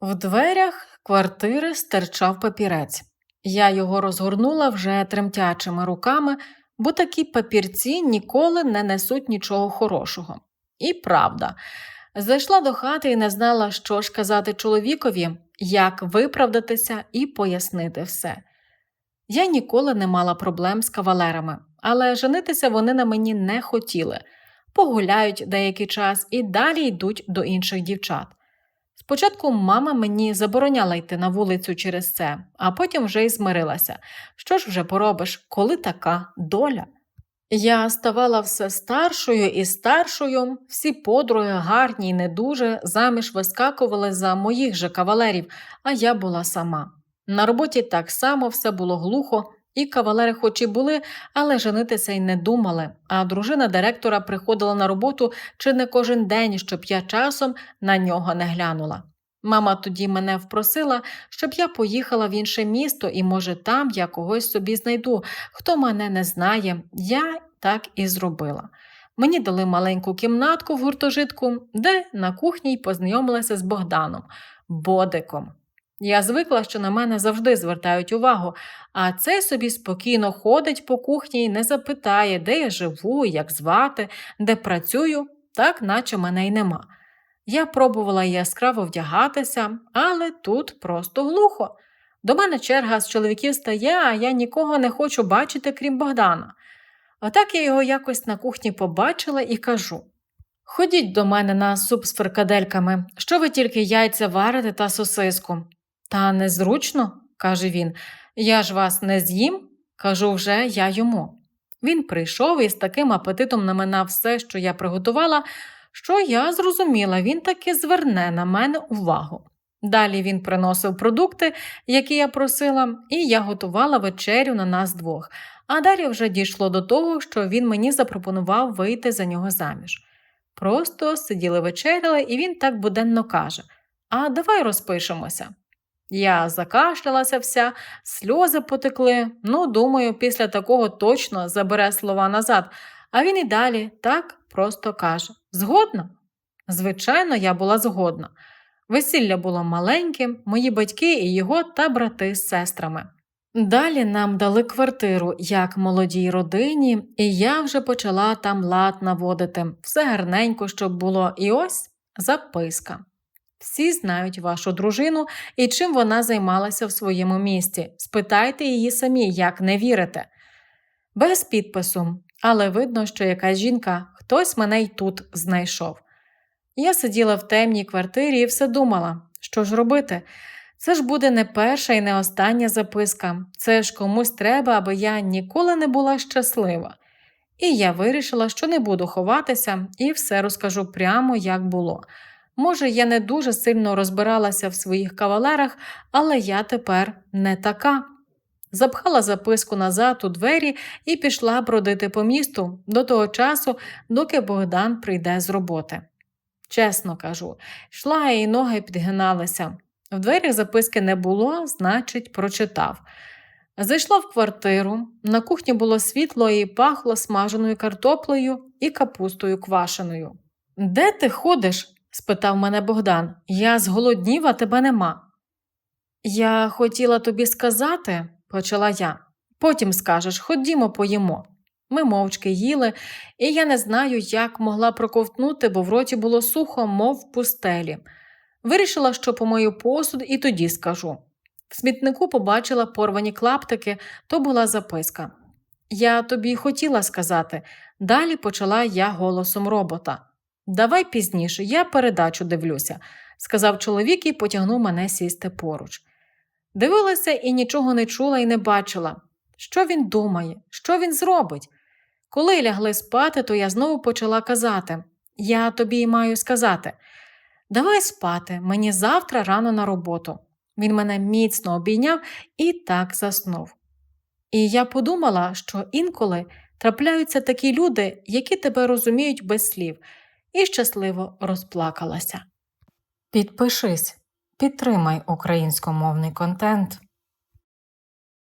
В дверях квартири стирчав папірець. Я його розгорнула вже тремтячими руками, бо такі папірці ніколи не несуть нічого хорошого. І правда, зайшла до хати і не знала, що ж казати чоловікові, як виправдатися і пояснити все. Я ніколи не мала проблем з кавалерами, але женитися вони на мені не хотіли. Погуляють деякий час і далі йдуть до інших дівчат. Спочатку мама мені забороняла йти на вулицю через це, а потім вже й змирилася. Що ж вже поробиш, коли така доля? Я ставала все старшою і старшою, всі подруги гарні й не дуже, заміж вискакували за моїх же кавалерів, а я була сама. На роботі так само все було глухо, і кавалери хоч і були, але женитися й не думали, а дружина директора приходила на роботу чи не кожен день, щоб я часом на нього не глянула. Мама тоді мене впросила, щоб я поїхала в інше місто, і, може, там я когось собі знайду. Хто мене не знає, я так і зробила. Мені дали маленьку кімнатку в гуртожитку, де на кухні й познайомилася з Богданом, Бодиком. Я звикла, що на мене завжди звертають увагу, а цей собі спокійно ходить по кухні і не запитає, де я живу, як звати, де працюю, так наче мене й нема. Я пробувала яскраво вдягатися, але тут просто глухо. До мене черга з чоловіків стає, а я нікого не хочу бачити, крім Богдана. Отак я його якось на кухні побачила і кажу: Ходіть до мене на суп з фрикадельками, що ви тільки яйця варите та сосиску. Та незручно, каже він, я ж вас не з'їм, кажу вже я йому. Він прийшов і з таким апетитом наминав все, що я приготувала, що я зрозуміла, він таки зверне на мене увагу. Далі він приносив продукти, які я просила, і я готувала вечерю на нас двох, а далі вже дійшло до того, що він мені запропонував вийти за нього заміж. Просто сиділи вечеряли, і він так буденно каже: А давай розпишемося. Я закашлялася вся, сльози потекли. Ну, думаю, після такого точно забере слова назад, а він і далі так просто каже: Згодна? Звичайно, я була згодна. Весілля було маленьким, мої батьки і його та брати з сестрами. Далі нам дали квартиру як молодій родині, і я вже почала там лад наводити, все гарненько, щоб було, і ось записка. Всі знають вашу дружину і чим вона займалася в своєму місті. Спитайте її самі, як не вірите. Без підпису, але видно, що якась жінка, хтось мене й тут знайшов. Я сиділа в темній квартирі і все думала, що ж робити. Це ж буде не перша і не остання записка. Це ж комусь треба, аби я ніколи не була щаслива. І я вирішила, що не буду ховатися і все розкажу прямо, як було. Може, я не дуже сильно розбиралася в своїх кавалерах, але я тепер не така. Запхала записку назад у двері і пішла бродити по місту до того часу, доки Богдан прийде з роботи. Чесно кажу, йшла і ноги підгиналися. В дверях записки не було, значить, прочитав. Зайшла в квартиру, на кухні було світло і пахло смаженою картоплею і капустою квашеною. Де ти ходиш? Спитав мене Богдан. Я зголоднів, а тебе нема. Я хотіла тобі сказати, почала я. Потім скажеш, ходімо, поїмо. Ми мовчки їли, і я не знаю, як могла проковтнути, бо в роті було сухо, мов в пустелі. Вирішила, що помию посуд, і тоді скажу. В смітнику побачила порвані клаптики, то була записка. Я тобі хотіла сказати, далі почала я голосом робота. Давай пізніше, я передачу дивлюся, сказав чоловік і потягнув мене сісти поруч. Дивилася і нічого не чула і не бачила. Що він думає, що він зробить? Коли лягли спати, то я знову почала казати Я тобі маю сказати давай спати, мені завтра рано на роботу. Він мене міцно обійняв і так заснув. І я подумала, що інколи трапляються такі люди, які тебе розуміють без слів, і щасливо розплакалася. Підпишись, підтримай українськомовний контент.